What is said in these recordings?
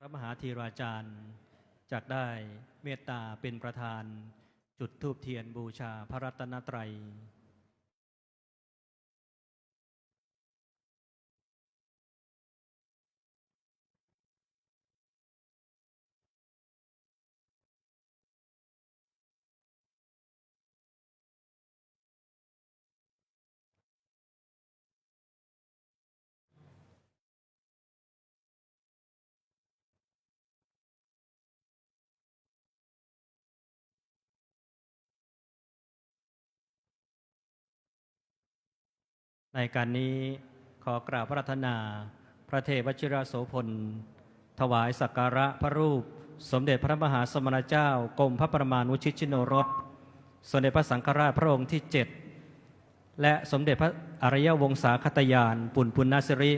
พระมหาธีราจารย์จากได้เมตตาเป็นประธาน จุดธูปเทียนบูชาพระรัตนตรัย ในการนี้ขอกราบพระรัตนา พระเทพวชิรโสพล ถวายสักการะพระรูป สมเด็จพระมหาสมณเจ้ากรมพระประมาณวุชิชิโนรสสมเด็จพระสังฆราชพระองค์ที่7และสมเด็จพระอริยวงศาคตยานปุณปุณณสิริ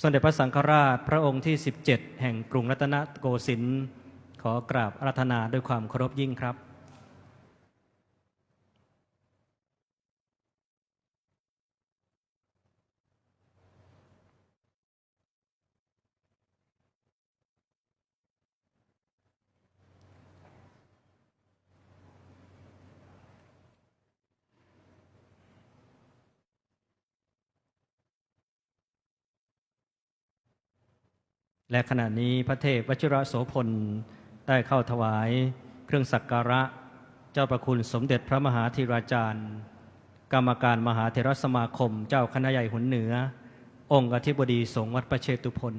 สมเด็จพระสังฆราชพระองค์ที่ 17 แห่งกรุงรัตนโกสินทร์ขอกราบอารัธนาด้วยความเคารพยิ่งครับ และขณะนี้พระเทพวชิระโสพลได้เข้าถวายเครื่องสักการะ เจ้าประคุณสมเด็จพระมหาธีราจารย์ กรรมการมหาเทรสมาคม เจ้าคณะใหญ่หุนเหนือ องค์อธิบดีสงฆ์วัดประเชตุพน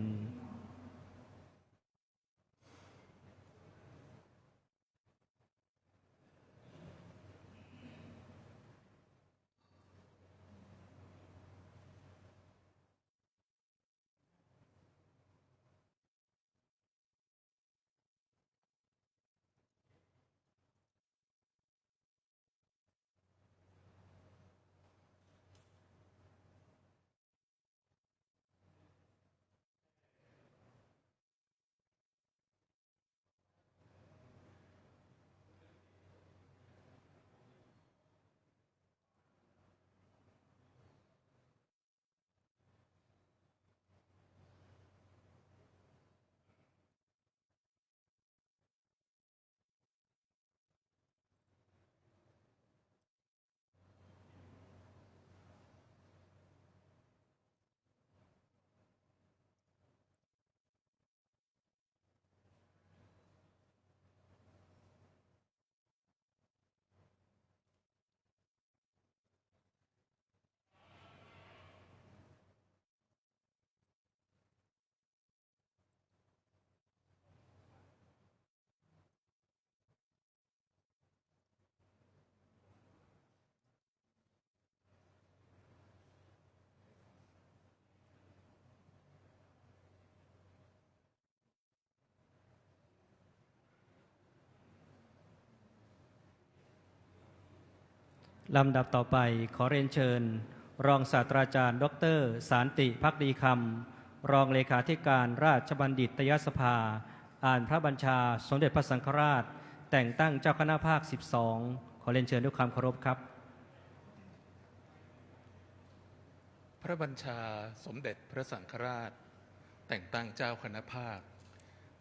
ลำดับต่อไปขอเรียนเชิญ รองศาสตราจารย์ ดร สารติพักดีคำรองเลขาธิการราชบัณฑิตยสภา อ่านพระบัญชาสมเด็จพระสังฆราช แต่งตั้งเจ้าคณะภาค 12 ขอเรียนเชิญด้วยความเคารพครับ พระบัญชาสมเด็จพระสังฆราช แต่งตั้งเจ้าคณะภาค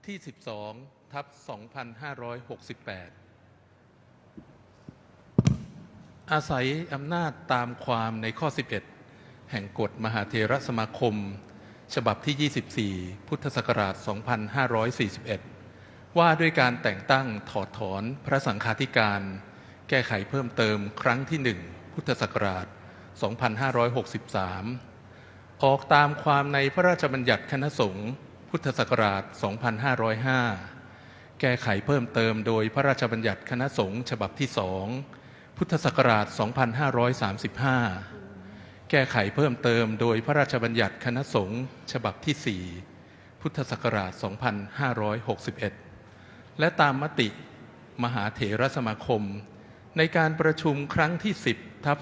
ที่ 12 ทับ 2568 อาศัยอำนาจตามความในข้อ 11 แห่งกฎมหาเทรสมาคม ฉบับที่ 24 พุทธศักราช 2541 ว่าด้วยการแต่งตั้งถอดถอนพระสังฆาธิการ แก้ไขเพิ่มเติมครั้งที่1พุทธศักราช 2563 ออกตามความในพระราชบัญญัติคณะสงฆ์พุทธศักราช 2505 แก้ไขเพิ่มเติมโดยพระราชบัญญัติคณะสงฆ์ฉบับที่2 พุทธศักราช 2535 แก้ไขเพิ่มเติมโดยพระราชบัญญัติคณะสงฆ์ฉบับที่ 4 พุทธศักราช 2561 และตามมติมหาเถรสมาคม ในการประชุมครั้งที่ 10 ทับ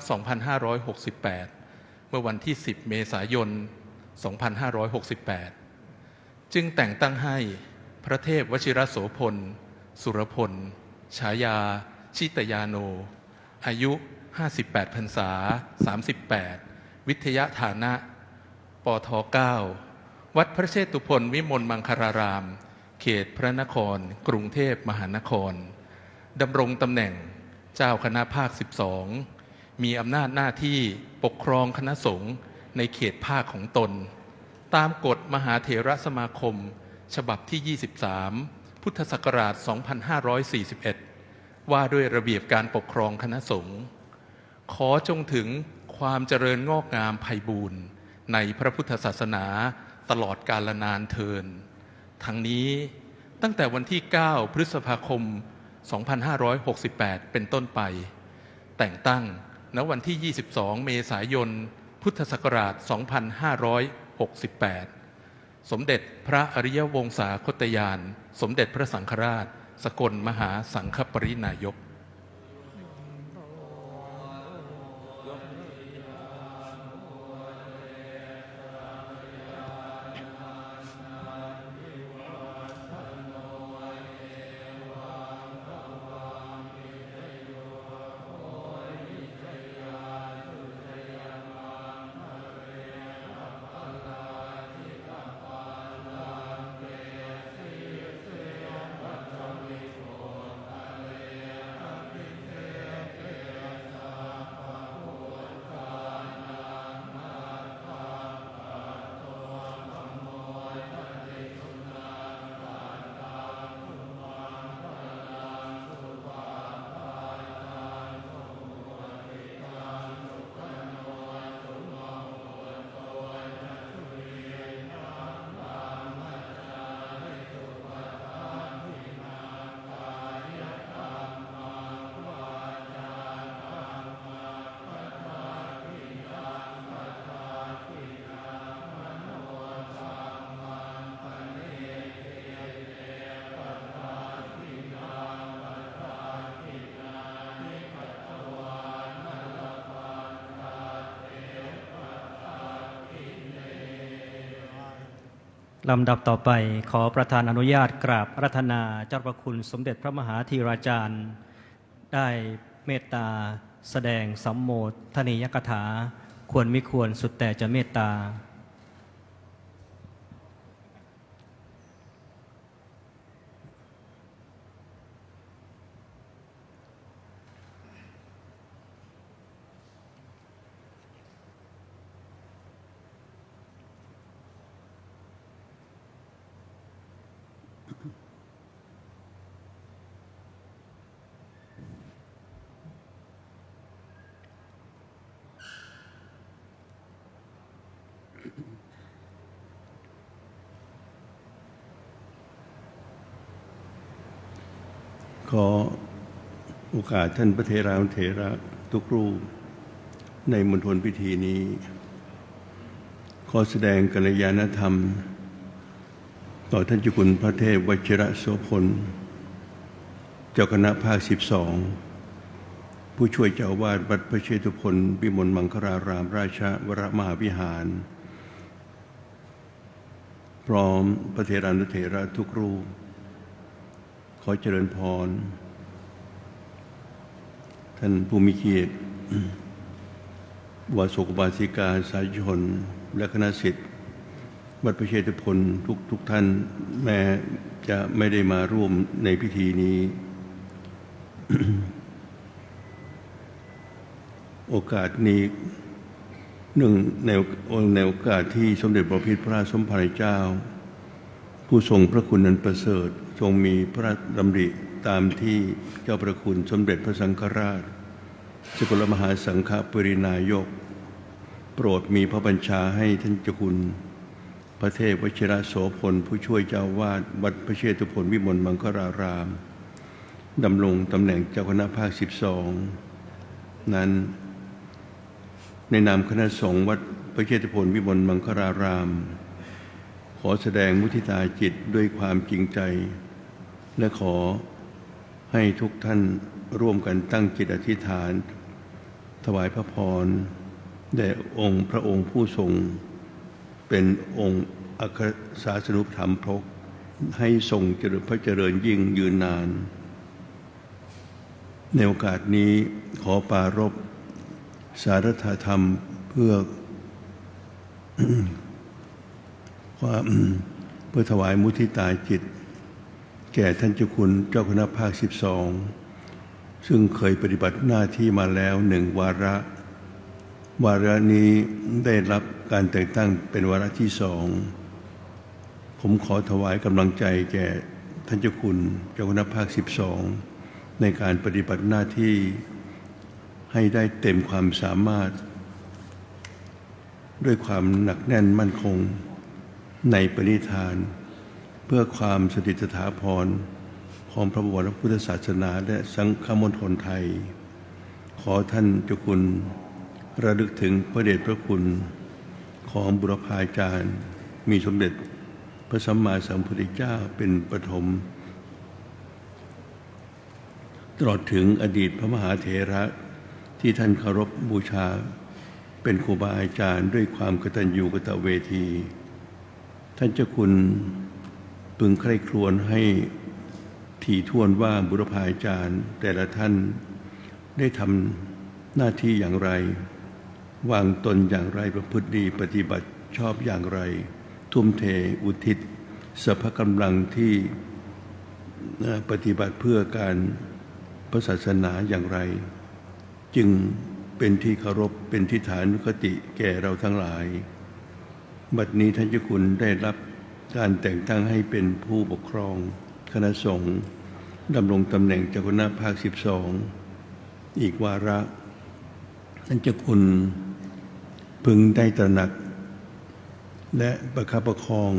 2568 เมื่อวันที่ 10 เมษายน 2568 จึงแต่งตั้งให้พระเทพวชิรโสพล สุรพล ฉายา ชิตยาโน อายุ 58พรรษา 38 วิทยาฐานะ ปทวัดพระเชตุพนวิมลมังคาราราม เขตพระนคร กรุงเทพมหานครดำรงตำแหน่งเจ้าคณะภาค 12 มีอำนาจหน้าที่ปกครองคณะสงฆ์ในเขตภาคของตน ตามกฎมหาเถรสมาคม ฉบับที่ 23 พุทธศักราช 2541 ว่าด้วยระเบียบการปกครองคณะสงฆ์ขอจงถึงความเจริญงอกงามไพบูรณ์ในพระพุทธศาสนาตลอดกาลนานเทิน ทั้งนี้ตั้งแต่วันที่ 9 พฤษภาคม 2568 เป็นต้นไป แต่งตั้งณวันที่ 22 เมษายน พุทธศักราช 2568 สมเด็จพระอริยวงศาคตยาน สมเด็จพระสังฆราช สกลมหาสังฆปรินายก ลำดับต่อไปขอประธานอนุญาตกราบรัธนาเจ้าประคุณสมเด็จพระมหาธีราจารย์ ได้เมตตาแสดงสัมโมทนียกถา ควรมิควรสุดแต่จะเมตตา ขอโอกาสท่านพระเทราเถระทุกรูป ในมณฑลพิธีนี้ ขอแสดงกัลยาณธรรม ต่อท่านจุกุลพระเทพวชิระโสพล เจ้าคณะภาค12ผู้ช่วยเจ้าวาสวัดพระเชตุพนวิมลมังคลารามราชวรมหาวิหาร พร้อมพระเทรานุเถระทุกรูป ขอเจริญพร ท่านผู้มีเกียรติวาสุกบาสิกาสายชน และคณะสิทธิ์วัดพระเชตุพนทุกทุกท่าน แม้จะไม่ได้มาร่วมในพิธีนี้ โอกาสนี้หนึ่งในในโอกาสที่สมเด็จพระพิตรพระสมภารเจ้า ผู้ทรงพระคุณนันประเสริฐ ทรงมีพระดำริตามที่เจ้าประคุณสมเด็จพระสังฆราช สกลมหาสังฆปรินายก โปรดมีพระบัญชาให้ท่านเจ้าคุณ พระเทพวชิระโสพลผู้ช่วยเจ้าวาดวัดพระเชตุพนวิมลมังคลารามดำรงตำแหน่งเจ้าคณะภาค 12 นั้น ในนามคณะสงฆ์วัดพระเชตุพนวิมลมังคลาราม ขอแสดงมุทิตาจิตด้วยความจริงใจ และขอให้ทุกท่านร่วมกันตั้งจิตอธิษฐาน ถวายพระพรแด่องค์พระองค์ผู้ทรง เป็นองค์อัครศาสนุธรรมพกให้ทรงเจริญพระเจริญยิ่งยืนนาน ในโอกาสนี้ขอปรารบสารธรรมเพื่อความเพื่อถวายมุทิตาจิต แก่ท่านเจ้าคุณเจ้าคณะภาค 12 ซึ่งเคยปฏิบัติหน้าที่มาแล้วหนึ่งวาระ วาระนี้ได้รับการแต่งตั้งเป็นวาระที่สอง ผมขอถวายกำลังใจแก่ท่านเจ้าคุณเจ้าคณะภาค 12 ในการปฏิบัติหน้าที่ให้ได้เต็มความสามารถ ด้วยความหนักแน่นมั่นคงในปณิธาน เพื่อความสถิตสถาพรของพระบวรพุทธศาสนาและสังฆมณฑลไทย ขอท่านเจ้าคุณระลึกถึงพระเดชพระคุณของบุรพาจารย์ มีสมเด็จพระสัมมาสัมพุทธเจ้าเป็นปฐมตลอดถึงอดีตพระมหาเถระที่ท่านเคารพบูชา เป็นครูบาอาจารย์ด้วยความกตัญญูกตเวที ท่านเจ้าคุณ พึงใคร่ครวญให้ถี่ถ้วนว่าบุรพาอาจารย์แต่ละท่านได้ทำหน้าที่อย่างไร วางตนอย่างไรประพฤติดีปฏิบัติชอบอย่างไร ทุ่มเทอุทิศสรรพกำลังที่ปฏิบัติเพื่อการพระศาสนาอย่างไร จึงเป็นที่เคารพเป็นที่ฐานุคติแก่เราทั้งหลาย บัดนี้ท่านเจ้าคุณได้รับ การแต่งตั้งให้เป็นผู้ปกครอง คณะสงฆ์ดำรงตำแหน่งเจ้าคณะภาค 12 อีกวาระท่านเจ้าคุณพึงได้ตระหนัก และประคับประคอง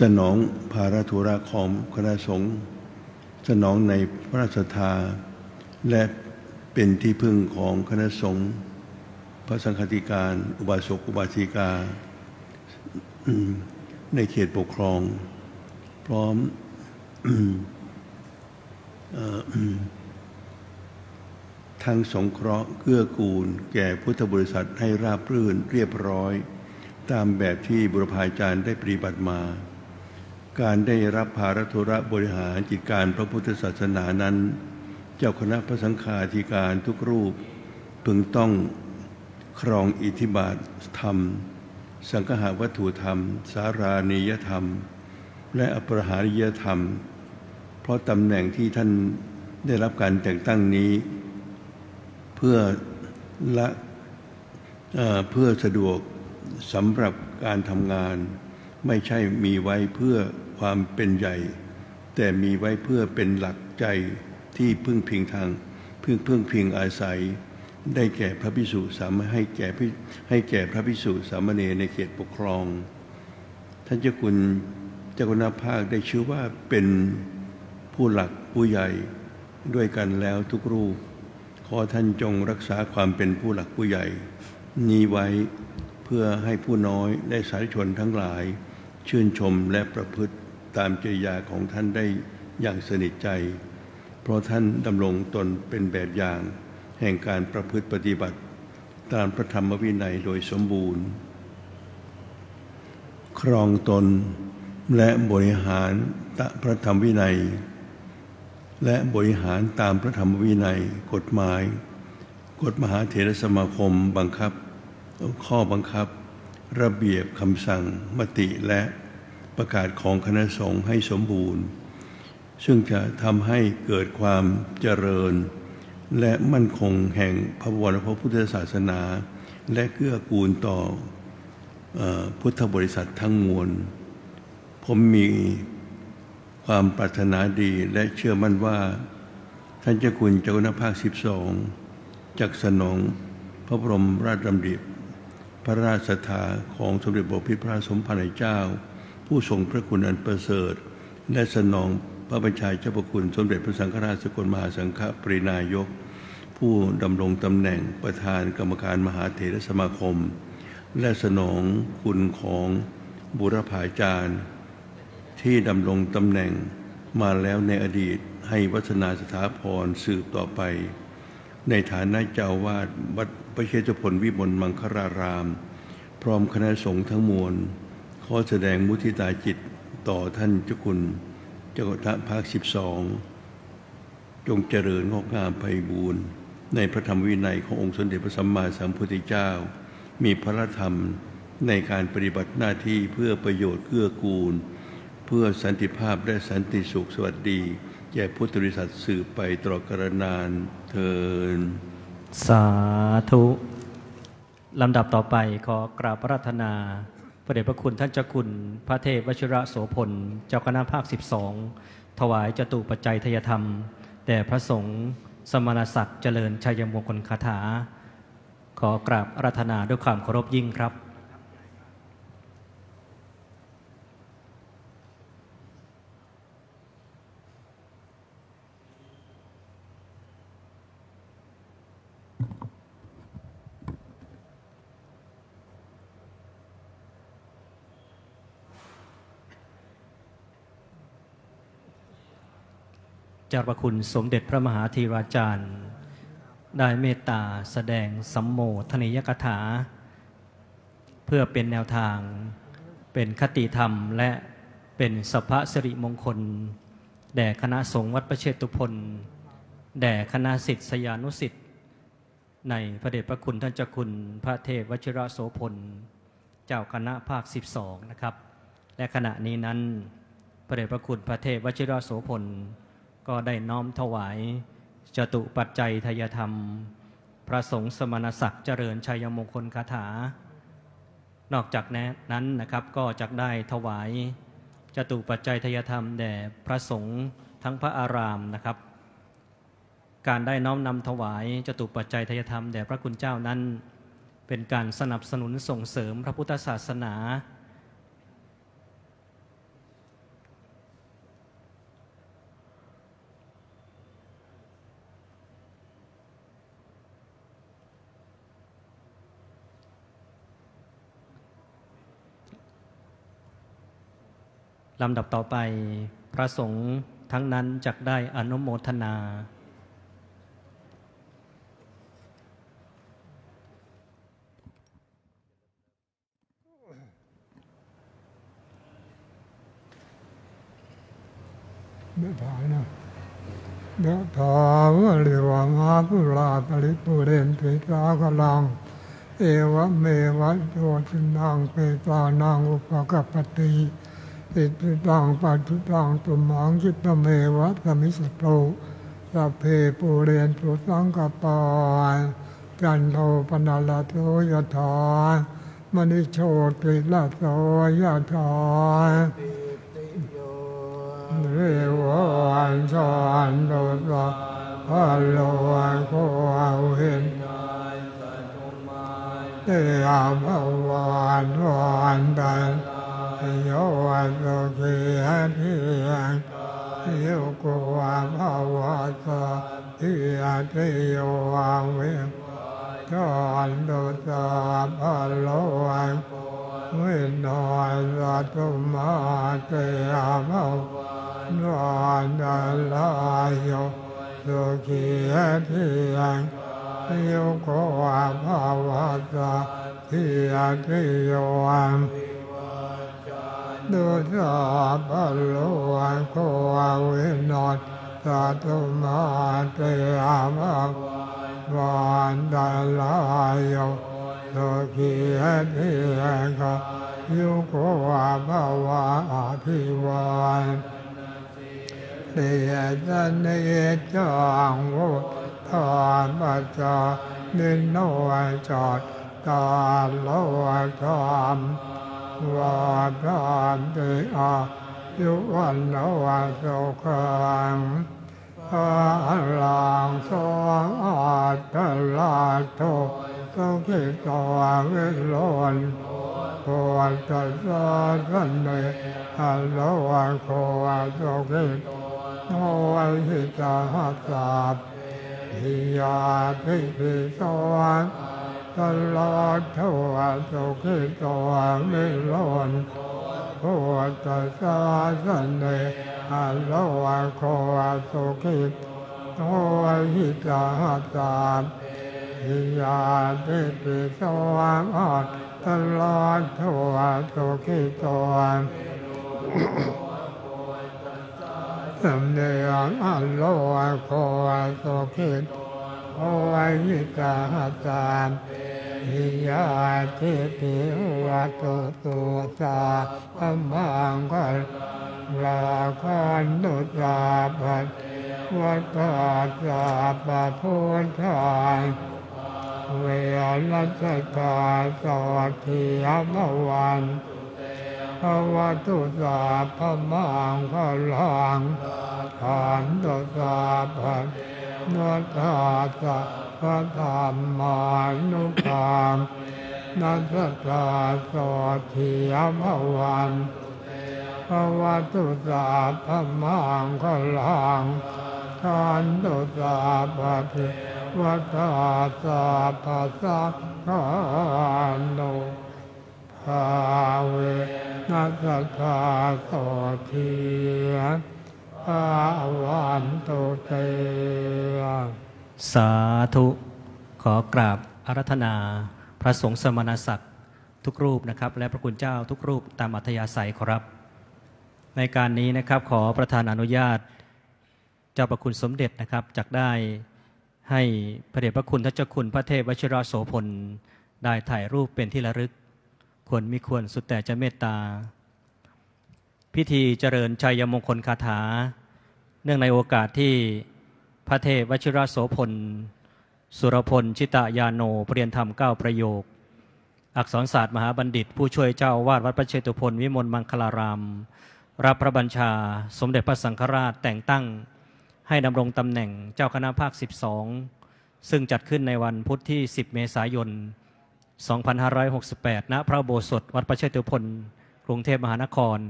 สนองภาระธุระของคณะสงฆ์สนองในพระราชทา และเป็นที่พึ่งของคณะสงฆ์พระสังฆติการ อุบาสกอุบาสิกา ในเขตปกครอง พร้อมออทั้งสงเคราะห์เกื้อกูล แก่พุทธบริษัทให้ราบรื่นเรียบร้อย ตามแบบที่บุรพาจารย์ได้ปฏิบัติมา การได้รับภารธุระบริหารกิจการพระพุทธศาสนานั้น เจ้าคณะพระสังฆาธิการทุกรูป พึงต้องครองอิทธิบาทธรรม สังฆาวัตถุธรรม สารานิยธรรม และอปรหาริยธรรม เพราะตำแหน่งที่ท่านได้รับการแต่งตั้งนี้ เพื่อละเอเพื่อสะดวกสำหรับการทำงาน ไม่ใช่มีไว้เพื่อความเป็นใหญ่ แต่มีไว้เพื่อเป็นหลักใจที่พึ่งพิงทางพึ่งพึ่งพิงอาศัย ได้แก่พระพิสุสามารถให้แก่พิให้แก่พระพิสุสามเณรในเขตปกครอง ท่านเจ้าคุณเจ้าคุณภาคได้ชื่อว่าเป็นผู้หลักผู้ใหญ่ด้วยกันแล้วทุกรูป ขอท่านจงรักษาความเป็นผู้หลักผู้ใหญ่ นี้ไว้เพื่อให้ผู้น้อยและสาธุชนทั้งหลาย ชื่นชมและประพฤติตามจริยาของท่านได้อย่างสนิทใจ เพราะท่านดำรงตนเป็นแบบอย่าง แห่งการประพฤติปฏิบัติตามพระธรรมวินัยโดยสมบูรณ์ ครองตนและบริหารตพระธรรมวินัย และบริหารตามพระธรรมวินัย กฎหมาย กฎมหาเถรสมาคมบังคับ ข้อบังคับ ระเบียบคำสั่งมติและประกาศของคณะสงฆ์ให้สมบูรณ์ ซึ่งจะทำให้เกิดความเจริญ และมั่นคงแห่งพระบวรพระพุทธศาสนา และเกื้อกูลต่ออพุทธบริษัททั้งมวล ผมมีความปรารถนาดีและเชื่อมั่นว่า ท่านเจ้าคุณเจ้าคุณภาค12จากสนองพระบรมราชดำริพระราชศรัทธาของสมเด็จพระพิพระสมภารเจ้า ผู้ทรงพระคุณอันประเสริฐ และสนอง พระบัญชาเจ้าพระคุณสมเด็จพระสังฆราชสกลมหาสังฆปรินายก ผู้ดำรงตำแหน่งประธานกรรมการมหาเถรสมาคม และสนองคุณของบุรพาจารย์ ที่ดำรงตำแหน่งมาแล้วในอดีตให้วัฒนาสถาพรสืบต่อไป ในฐานะเจ้าวาดวัดพระเชตุพนวิมลมังคาราราม พร้อมคณะสงฆ์ทั้งมวล ขอแสดงมุทิตาจิตต่อท่านเจ้าคุณ จ้าคณะภาค12จงเจริญงอกงามไพบูรณ์ในพระธรรมวินัยขององค์สมเด็จพระสัมมาสัมพุทธเจ้า มีพระธรรมในการปฏิบัติหน้าที่เพื่อประโยชน์เกื้อกูล เพื่อสันติภาพและสันติสุขสวัสดีแก่พุทธบริษัทสืบไปตลอดกาลนานเทินสาธุ ลำดับต่อไปขอกราบพระรัตนา พระเดชพระคุณท่านเจ้าคุณพระเทพวชิระโสพล เจ้าคณะภาค 12 ถวายจตุปัจจัยทยธรรม แด่พระสงฆ์สมณศักดิ์เจริญชัยมงคลคาถา ขอกราบอารัตนาด้วยความเคารพยิ่งครับ จ้าประคุณสมเด็จพระมหาธีราจารย์ ได้เมตตาแสดงสัมโมทนิยกถา เพื่อเป็นแนวทาง เป็นคติธรรมและเป็นสัพพสิริมงคล แด่คณะสงฆ์วัดประเชตุพนแด่คณะสิทธิสยานุสิทธิ์ในพระเดชพระคุณท่านเจ้าคุณพระเทพวชิระโสพล เจ้าคณะภาค 12 นะครับ และขณะนี้นั้นพระเดชพระคุณพระเทพวชิระโสพล ก็ได้น้อมถวาย จตุปัจจัยทยธรรม พระสงฆ์สมณศักดิ์เจริญชัยมงคลคาถา นอกจากนั้นนะครับก็จะได้ถวาย จตุปัจจัยทยธรรมแด่พระสงฆ์ทั้งพระอารามนะครับ การได้น้อมนำถวายจตุปัจจัยทยธรรมแด่พระคุณเจ้านั้น เป็นการสนับสนุนส่งเสริมพระพุทธศาสนา ลำดับต่อไป พระสงฆ์ทั้งนั้นจักได้อนุโมทนาไม่ผ่านนะเดถาวะเรวงาปุราปริปุเรนติสากลัง เอวะเมวะโตจินังเปตานังอุปกัปป ติอิติตังปัจจุตังตุมังคิตเมวะสมิสโตสัพเพปุเรนตุสังกปายจันโทปนาลาโทยะถามณิโชติละโสยะถาเรวันสอนโดสะฮัลโลโคเอาเห็นเตียมภวันวันตัน โยวันโลกียทิยังโยกุวาภาวะสะทิยติโยวังเวจอนโดสะฮัลโหลเวนนอยสัตุมาเตียมภาวนอนลายโยโลกียทิยังโยโกวาภาวะตาทิยติโยอัม ดุสาปโลวันโกวาเวนอนสัตุมาเตยามะวันดาลายโยโลกียทิยังโยโกวาภาวะอภิวันเดียจันเนจังวุทานปัจจานิโนจอดตาโลธรรม วาทานเตอายุวันโนสุขังพลังสองอาตลาโตสุขิตววิโลนโคตัสสะสันเนฮัลโลโคสุขิตโนหิตาหัสสะหิยาทิปิโตวัน ตลอดทั่วสุขิโตมิโลนโคตัสสะสันเนอัลโลโคสุขิโนหิตาหัสสะหิยาทิปิโตวันตลอดทั่วสุขิโตสำเนียงอัลโลโคสุขิต โอโอวิกาหตามหิยาทิติวัตุตุสาพมังกัลลาคันตุสาปัตวัตตาสาปะพุทธายเวรัสตาสวัสดีอมวันภวตุสาพมังคลังทานตุสาพัน นัตตาสะพระธรรมานุภาพนัสตาสวัสดีอมวันภวตุสาพระมังคลังทานตุสาพันวัตตาสะภะสัพพานุภาเวนัสตาโสที ภาวันตุเต สาธุ ขอกราบอารัธนา พระสงฆ์สมณศักดิ์ทุกรูปนะครับ และพระคุณเจ้าทุกรูปตามอัธยาศัยขอรับ ในการนี้นะครับขอประธานอนุญาต เจ้าประคุณสมเด็จนะครับจักได้ให้พระเดชพระคุณท่าเจ้าคุณพระเทพวชิราโสพลได้ถ่ายรูปเป็นที่ระลึก ควรมีควรสุดแต่จะเมตตา พิธีเจริญชัยมงคลคาถา เนื่องในโอกาสที่พระเทพวชิรโสพล สุรพล ชิตายาโนเปรียนธรรมเก้าประโยค อักษรศาสตร์มหาบัณฑิต ผู้ช่วยเจ้าวาดวัดพระเชตุพนวิมลมังคลาราม รับพระบัญชาสมเด็จพระสังฆราชแต่งตั้ง ให้ดำรงตำแหน่งเจ้าคณะภาค 12 ซึ่งจัดขึ้นในวันพุธที่ 10 เมษายน 2568 ณ พระโบสถวัดพระเชตุพนกรุงเทพมหานคร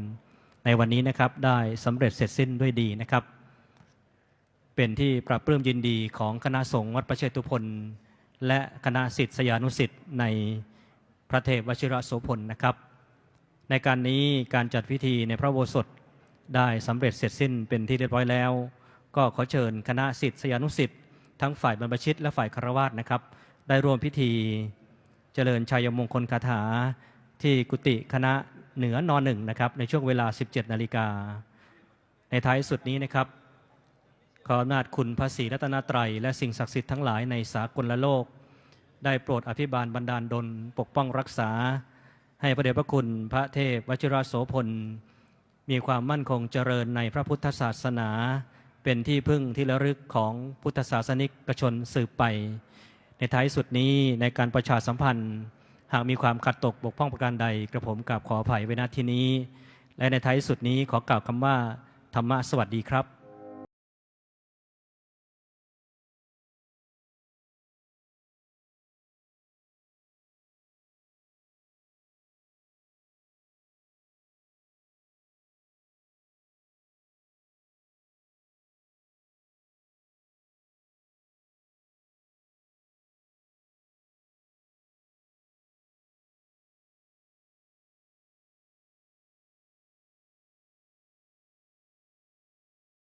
ในวันนี้นะครับได้สำเร็จเสร็จสิ้นด้วยดีนะครับ เป็นที่ปรับปลื้มยินดีของคณะสงฆ์วัดประเชตุพนและคณะสิทธิสยานุสิทธิ์ในพระเทพวชิระโสพลนะครับ ในการนี้การจัดพิธีในพระโบสถได้สำเร็จเสร็จสิ้นเป็นที่เรียบร้อยแล้ว ก็ขอเชิญคณะสิทธิสยานุสิทธิ์ทั้งฝ่ายบรรพชิตและฝ่ายคารวาสนะครับ ได้ร่วมพิธีเจริญชัยมงคลคาถาที่กุฏิคณะ เหนือนอนหนึ่งนะครับในช่วงเวลา 17 นาฬิกา ในท้ายสุดนี้นะครับ ขออำนาจคุณพระศรีรัตนตรัย และสิ่งศักดิ์สิทธิ์ทั้งหลายในสากลโลก ได้โปรดอภิบาลบันดาลดลปกป้องรักษา ให้พระเดชพระคุณพระเทพวชิราโสพล มีความมั่นคงเจริญในพระพุทธศาสนา เป็นที่พึ่งที่ระลึกของพุทธศาสนิกชนสืบไป ในท้ายสุดนี้ในการประชาสัมพันธ์ หากมีความขัดตกบกพร่องประการใด กระผมกราบขออภัยไว้ณที่นี้ และในท้ายสุดนี้ขอกล่าวคำว่า ธรรมะสวัสดีครับ